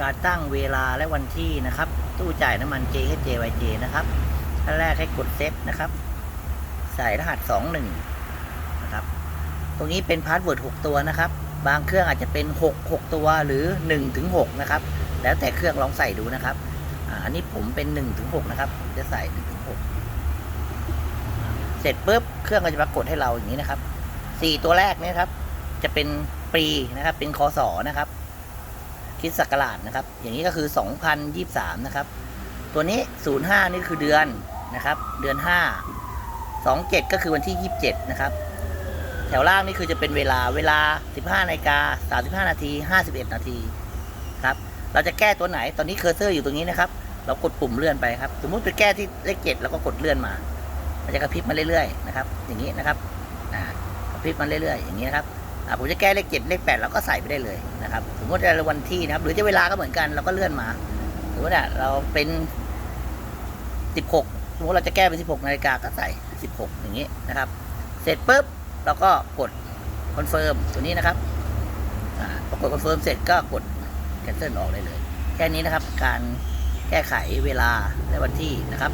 การตั้งเวลาและวันที่นะครับ ตู้จ่ายน้ำมัน JHJYJ นะครับขั้นแรกให้กดเซตนะครับ ใส่รหัส 21 นะครับ ตรงนี้เป็นพาสเวิร์ด6 ตัวนะครับ บางเครื่องอาจจะเป็น 6 6 ตัวหรือ1ถึง6นะครับ แล้วแต่เครื่องลองใส่ดูนะครับ อันนี้ผมเป็น1ถึง6นะครับ จะใส่1ถึง6เสร็จปุ๊บ เครื่องก็จะปรากฏให้เราอย่างนี้นะครับ 4 ตัวแรกเนี่ยครับ จะเป็นปีนะครับ เป็นคศนะครับ คิดศักราชนะครับ อย่างนี้ก็คือ 2023 นะครับ ตัวนี้ 05 นี่คือเดือนนะครับ เดือน 5 27 ก็คือวันที่ 27 นะครับ แถวล่างนี่คือจะเป็นเวลาเวลา 15นาฬิกา35 นาที 51 นาทีครับเราจะแก้ตัวไหนตอนนี้เคอร์เซอร์อยู่ตรงนี้นะครับ เรากดปุ่มเลื่อนไปครับ สมมุติไปแก้ที่เลขเจ็ดเราก็กดเลื่อนมา มันจะกระพริบมาเรื่อยๆนะครับ อย่างนี้นะครับ อ่ากระพริบมาเรื่อยๆ อย่างนี้นะครับ ผมจะแก้เลขเจ็ดเลขแปดเราก็ใส่ไปได้เลยนะครับสมมติจะวันที่นะครับ หรือจะเวลาก็เหมือนกันเราก็เลื่อนมาสมมติว่าเราเป็นสิบหกสมมติเราจะแก้เป็นสิบหกนาฬิกาก็ใส่สิบหกอย่างนี้นะครับ เสร็จปุ๊บเราก็กดคอนเฟิร์มตัวนี้นะครับพอกดคอนเฟิร์มเสร็จก็กดแคนเซิลออกได้เลย แค่นี้นะครับ การแก้ไขเวลาและวันที่นะครับ